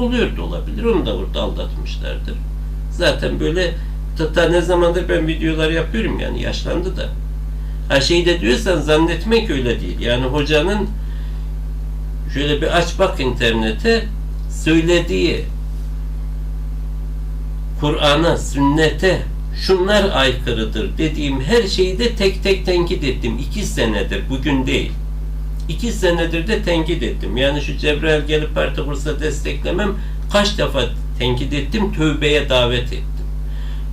oluyor da olabilir. Onu da burada aldatmışlardır. Zaten böyle ta ne zamandır ben videolar yapıyorum yani yaşlandı da. Ha şey de diyorsan zannetmek öyle değil. Yani hocanın şöyle bir aç bak internete söylediği Kur'an'a, sünnete şunlar aykırıdır dediğim her şeyi de tek tek tenkit ettim. iki senedir, bugün değil. İki senedir de tenkit ettim. Yani şu Cebrail gelip parti kursa desteklemem kaç defa tenkit ettim, tövbeye davet ettim.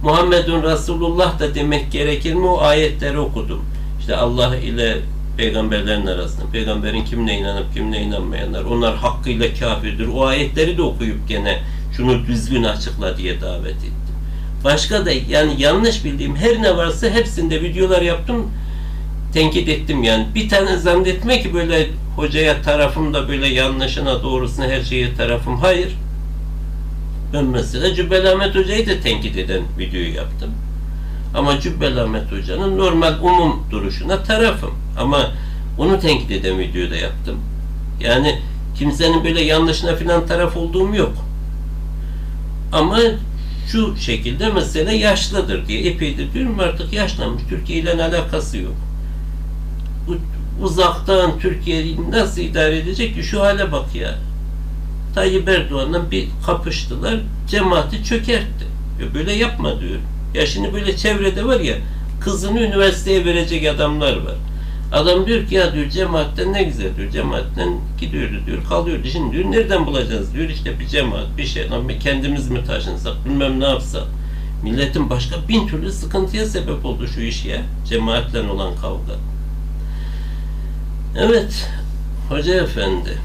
Muhammedun Resulullah da demek gerekir mi? O ayetleri okudum. İşte Allah ile peygamberlerin arasında, peygamberin kimle inanıp kimle inanmayanlar, onlar hakkıyla kafirdir. O ayetleri de okuyup gene şunu düzgün açıkla diye davet ettim. Başka da yani yanlış bildiğim her ne varsa hepsinde videolar yaptım, tenkit ettim yani. Bir tane zannetme ki böyle hocaya tarafım da böyle yanlışına doğrusuna her şeye tarafım. Hayır. Ben mesela Cübbeli Ahmet Hoca'yı da tenkit eden videoyu yaptım. Ama Cübbeli Ahmet Hoca'nın normal umum duruşuna tarafım. Ama onu tenkit eden videoyu da yaptım. Yani kimsenin böyle yanlışına filan taraf olduğum yok. Ama şu şekilde mesele yaşlıdır diye epeydir diyorum artık yaşlanmış. Türkiye ile alakası yok. Uzaktan Türkiye'yi nasıl idare edecek ki şu hale bak ya. Tayyip Erdoğan'la bir kapıştılar. Cemaati çökertti. Ya böyle yapma diyor. Ya şimdi böyle çevrede var ya kızını üniversiteye verecek adamlar var. Adam diyor ki ya diyor cemaatten ne güzel diyor. Cemaatten gidiyordu diyor. Kalıyordu. Şimdi diyor nereden bulacağız diyor. işte bir cemaat bir şey. Lan kendimiz mi taşınsak bilmem ne yapsak. Milletin başka bin türlü sıkıntıya sebep oldu şu iş ya. Cemaatle olan kavga. Evet. Hoca efendi.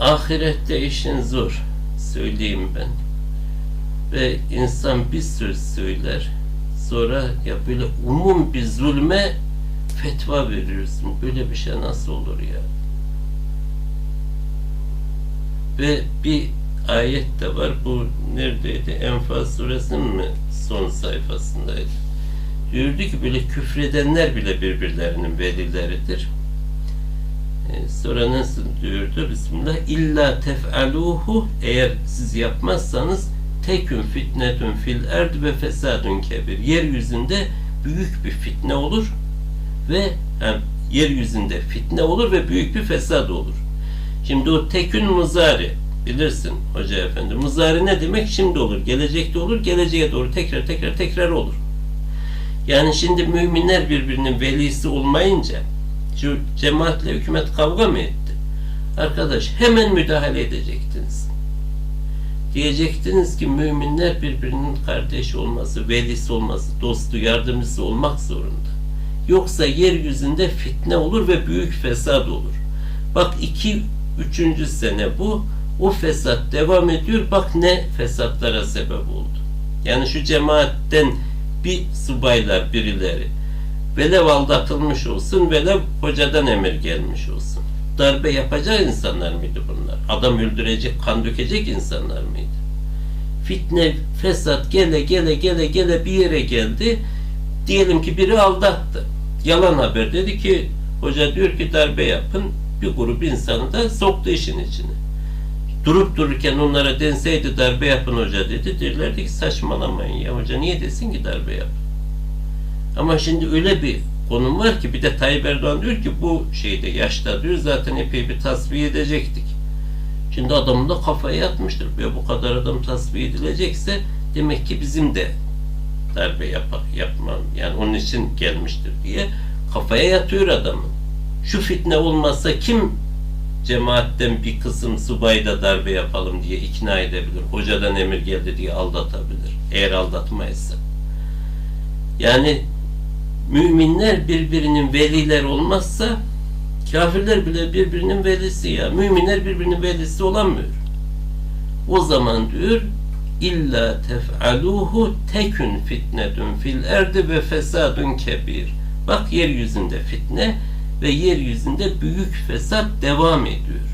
Ahirette işin zor. Söyleyeyim ben. Ve insan bir söz söyler. Sonra ya böyle umum bir zulme fetva veriyorsun. Böyle bir şey nasıl olur ya? Ve bir ayet de var. Bu neredeydi? Enfal suresinin mi son sayfasındaydı? Diyordu ki böyle küfredenler bile birbirlerinin velileridir. Ee, sonra nasıl diyordu? Bismillah. İlla tef'aluhu eğer siz yapmazsanız tekün fitnetün fil erd ve fesadun kebir. Yeryüzünde büyük bir fitne olur ve yani yeryüzünde fitne olur ve büyük bir fesad olur. Şimdi o tekün muzari bilirsin hoca efendi. Muzari ne demek? Şimdi olur, gelecekte olur, geleceğe doğru tekrar tekrar tekrar olur. Yani şimdi müminler birbirinin velisi olmayınca cemaatle hükümet kavga mı etti? Arkadaş hemen müdahale edecektiniz. Diyecektiniz ki müminler birbirinin kardeşi olması, velisi olması, dostu, yardımcısı olmak zorunda. Yoksa yeryüzünde fitne olur ve büyük fesat olur. Bak iki, üçüncü sene bu. O fesat devam ediyor. Bak ne fesatlara sebep oldu. Yani şu cemaatten bir subaylar birileri velev aldatılmış olsun velev hocadan emir gelmiş olsun. Darbe yapacak insanlar mıydı bunlar? Adam öldürecek, kan dökecek insanlar mıydı? Fitne, fesat gele gele gele gele bir yere geldi. Diyelim ki biri aldattı. Yalan haber dedi ki hoca diyor ki darbe yapın. Bir grup insanı da soktu işin içine. Durup dururken onlara denseydi darbe yapın hoca dedi. Derlerdi ki saçmalamayın ya hoca niye desin ki darbe yapın. Ama şimdi öyle bir konum var ki bir de Tayyip Erdoğan diyor ki bu şeyde yaşta diyor zaten epey bir tasfiye edecektik. Şimdi adamın da kafaya yatmıştır. Ya bu kadar adam tasfiye edilecekse demek ki bizim de darbe yap yapmam yani onun için gelmiştir diye kafaya yatıyor adamın. Şu fitne olmazsa kim cemaatten bir kısım subayda darbe yapalım diye ikna edebilir. Hocadan emir geldi diye aldatabilir. Eğer aldatmaysa. Yani müminler birbirinin veliler olmazsa kafirler bile birbirinin velisi ya. Müminler birbirinin velisi olamıyor. O zaman diyor illa tef'aluhu tekün fitnetun fil erdi ve fesadun kebir. Bak yeryüzünde fitne ve yeryüzünde büyük fesat devam ediyor.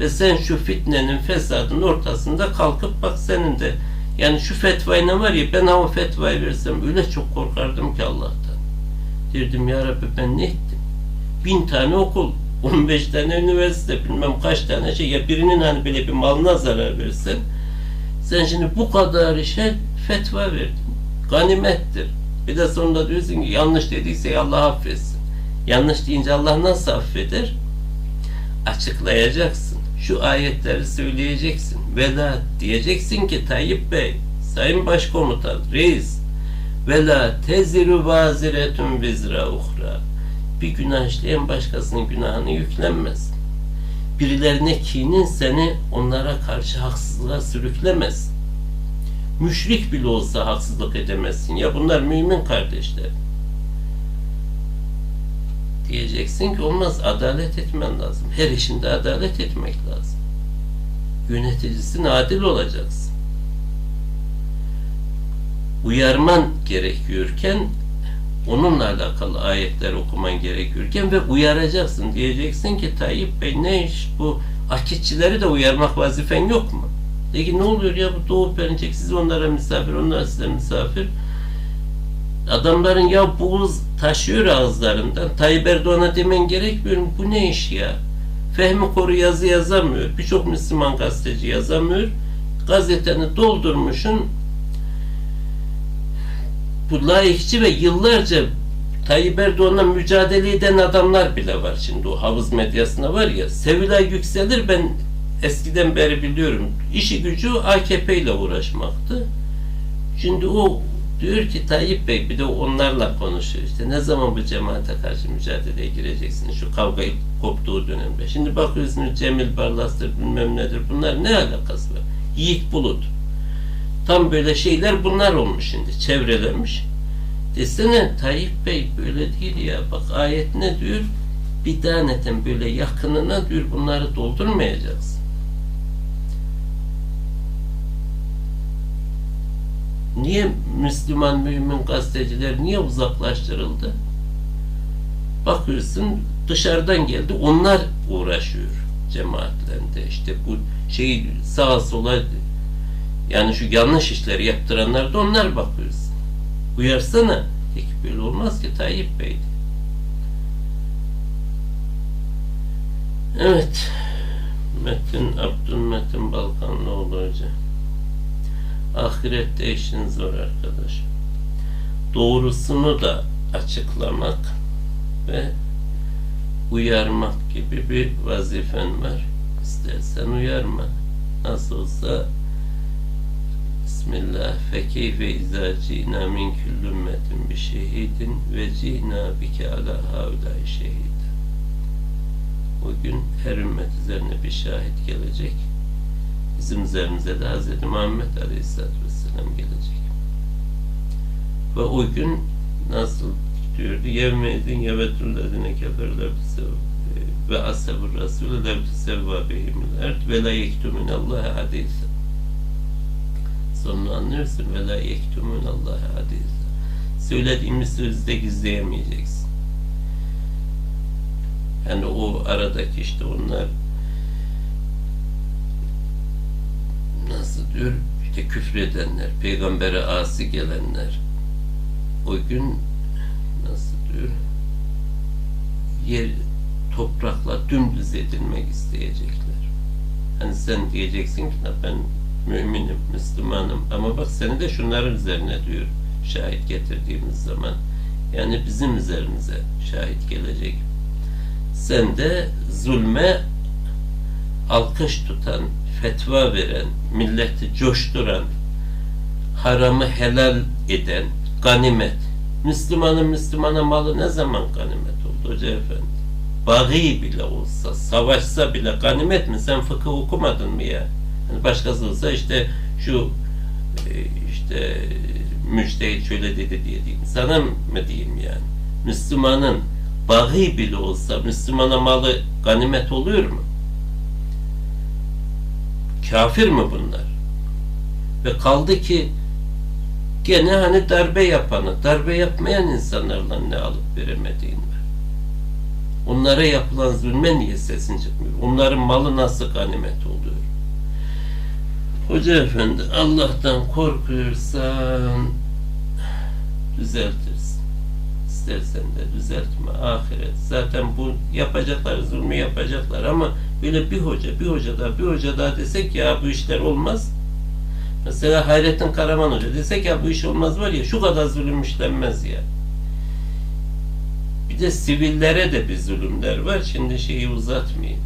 Ve sen şu fitnenin fesadın ortasında kalkıp bak senin de yani şu fetvayla var ya ben o fetvayı versem öyle çok korkardım ki Allah'tan. Derdim ya Rabbi ben ne ettim? Bin tane okul 15 tane üniversite bilmem kaç tane şey ya birinin hani böyle bir malına zarar versen sen şimdi bu kadar işe fetva verdin. Ganimettir. Bir de sonunda diyorsun ki yanlış dediyse Allah affetsin. Yanlış deyince Allah nasıl affeder? Açıklayacaksın. Şu ayetleri söyleyeceksin. Vela diyeceksin ki Tayyip Bey, Sayın Başkomutan, Reis, Vela teziru vaziretun vizra uhra. Bir günah işleyen başkasının günahını yüklenmez. Birilerine kinin seni onlara karşı haksızlığa sürüklemez. Müşrik bile olsa haksızlık edemezsin. Ya bunlar mümin kardeşler. Diyeceksin ki olmaz adalet etmen lazım. Her işinde adalet etmek lazım. Yöneticisin adil olacaksın. Uyarman gerekiyorken onunla alakalı ayetler okuman gerekiyorken ve uyaracaksın. Diyeceksin ki Tayyip Bey ne iş bu akitçileri de uyarmak vazifen yok mu? Peki ne oluyor ya bu doğup verecek siz onlara misafir onlar size misafir. Adamların ya buğuz taşıyor ağızlarından. Tayyip Erdoğan'a demen gerekmiyor mu? Bu ne iş ya? Fehmi Koru yazı yazamıyor. Birçok Müslüman gazeteci yazamıyor. Gazeteni doldurmuşsun. Bu laikçi ve yıllarca Tayyip Erdoğan'la mücadele eden adamlar bile var şimdi o havuz medyasında var ya. Sevilay Yükselir ben eskiden beri biliyorum. İşi gücü AKP ile uğraşmaktı. Şimdi o diyor ki Tayyip Bey bir de onlarla konuşuyor işte ne zaman bu cemaate karşı mücadeleye gireceksin şu kavga koptuğu dönemde. Şimdi bakıyorsunuz Cemil Barlas'tır bilmem nedir bunlar ne alakası var? Yiğit Bulut. Tam böyle şeyler bunlar olmuş şimdi çevrelemiş. Desene Tayyip Bey böyle değil ya bak ayet ne diyor? Bir taneten böyle yakınına diyor bunları doldurmayacaksın. Niye Müslüman mümin gazeteciler niye uzaklaştırıldı? Bakıyorsun dışarıdan geldi onlar uğraşıyor cemaatlerinde işte bu şey sağa sola yani şu yanlış işleri yaptıranlar da onlar bakıyorsun. Uyarsana. Peki böyle olmaz ki Tayyip Bey. Evet. Metin Abdülmetin Balkanlıoğlu Hoca. Ahirette işin zor arkadaş. Doğrusunu da açıklamak ve uyarmak gibi bir vazifen var. İstersen uyarma. Nasıl olsa Bismillah fe keyfe izâ ci'nâ min küllü ümmetin bi şehidin ve ci'nâ bike alâ haulâi şehid. O gün her ümmet üzerine bir şahit gelecek. Bizim üzerimize de Hz. Muhammed Aleyhisselatü Vesselam gelecek. Ve o gün nasıl diyordu? Yevmeydin yevetüllezine keferler ve ashabur rasulü lev tüsevva behimil ert ve la yektuminallaha hadîse sonunu anlıyorsun ve la yektumun Allah'a hadise. Söylediğimiz sözde gizleyemeyeceksin. Yani o aradaki işte onlar nasıl diyor işte küfredenler, peygambere asi gelenler o gün nasıl diyor yer toprakla dümdüz edilmek isteyecekler. Hani sen diyeceksin ki ben müminim, Müslümanım. Ama bak seni de şunların üzerine diyor şahit getirdiğimiz zaman. Yani bizim üzerimize şahit gelecek. Sen de zulme alkış tutan, fetva veren, milleti coşturan, haramı helal eden, ganimet. Müslümanın Müslümana malı ne zaman ganimet oldu Hoca Efendi? Bagi bile olsa, savaşsa bile ganimet mi? Sen fıkıh okumadın mı ya? Yani başkası olsa işte şu e, işte müştehit şöyle dedi diye diyeyim. Sana mı diyeyim yani? Müslümanın bağı bile olsa Müslümana malı ganimet oluyor mu? Kafir mi bunlar? Ve kaldı ki gene hani darbe yapanı, darbe yapmayan insanlarla ne alıp veremediğin var. Onlara yapılan zulme niye sesin çıkmıyor? Onların malı nasıl ganimet oluyor? Hoca efendi Allah'tan korkuyorsan düzeltirsin. istersen de düzeltme ahiret. Zaten bu yapacaklar, zulmü yapacaklar ama böyle bir hoca, bir hoca daha, bir hoca daha desek ya bu işler olmaz. Mesela Hayrettin Karaman Hoca desek ya bu iş olmaz var ya şu kadar zulüm işlenmez ya. Bir de sivillere de bir zulümler var. Şimdi şeyi uzatmayayım.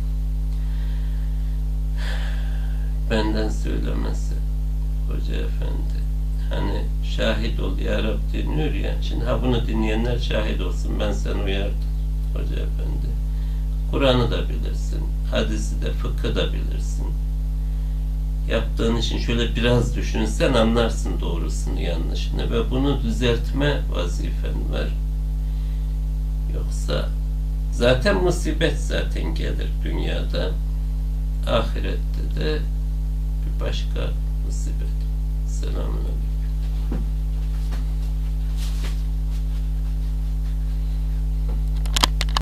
Benden söylemesi Hoca Efendi. Hani şahit ol ya Rab deniyor ya. Şimdi ha bunu dinleyenler şahit olsun. Ben seni uyardım Hoca Efendi. Kur'an'ı da bilirsin. Hadisi de fıkhı da bilirsin. Yaptığın için şöyle biraz düşünsen anlarsın doğrusunu yanlışını ve bunu düzeltme vazifen var. Yoksa zaten musibet zaten gelir dünyada. Ahirette de başka musibet. Selamun Aleyküm.